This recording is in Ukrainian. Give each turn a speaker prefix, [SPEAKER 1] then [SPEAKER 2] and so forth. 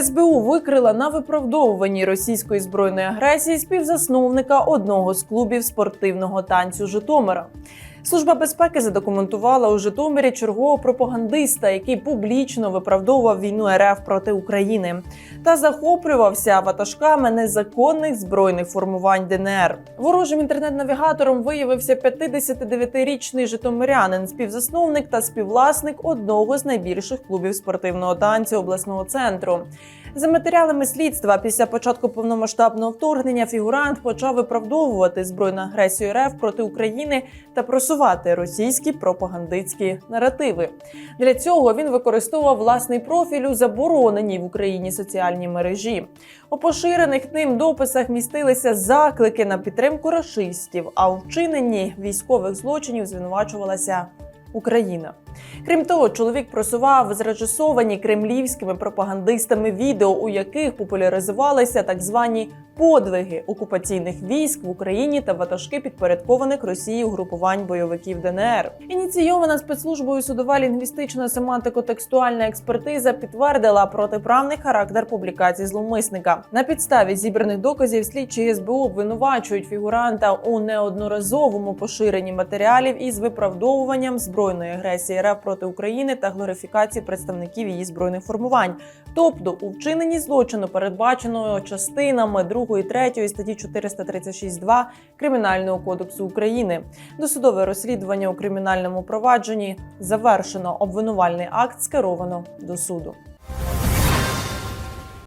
[SPEAKER 1] СБУ викрила на виправдовуванні російської збройної агресії співзасновника одного з клубів спортивного танцю Житомира. Служба безпеки задокументувала у Житомирі чергового пропагандиста, який публічно виправдовував війну РФ проти України та захоплювався ватажками незаконних збройних формувань ДНР. Ворожим інтернет-навігатором виявився 59-річний житомирянин, співзасновник та співвласник одного з найбільших клубів спортивного танцю обласного центру. За матеріалами слідства, після початку повномасштабного вторгнення фігурант почав виправдовувати збройну агресію РФ проти України та просувати російські пропагандистські наративи. Для цього він використовував власний профіль у забороненій в Україні соціальній мережі. У поширених ним дописах містилися заклики на підтримку рашистів, а у вчиненні військових злочинів звинувачувалася Україна. Крім того, чоловік просував зрежисовані кремлівськими пропагандистами відео, у яких популяризувалися так звані подвиги окупаційних військ в Україні та ватажки підпорядкованих Росії угрупувань бойовиків ДНР. Ініційована спецслужбою судова лінгвістична семантико-текстуальна експертиза підтвердила протиправний характер публікацій зловмисника. На підставі зібраних доказів слідчі СБУ обвинувачують фігуранта у неодноразовому поширенні матеріалів із виправдовуванням збройної агресії РФ проти України та глорифікації представників її збройних формувань, тобто у вчиненні злочину, передбаченого частинами 2 і 3 статті 436.2 Кримінального кодексу України. Досудове розслідування у кримінальному провадженні завершено. Обвинувальний акт скеровано до суду.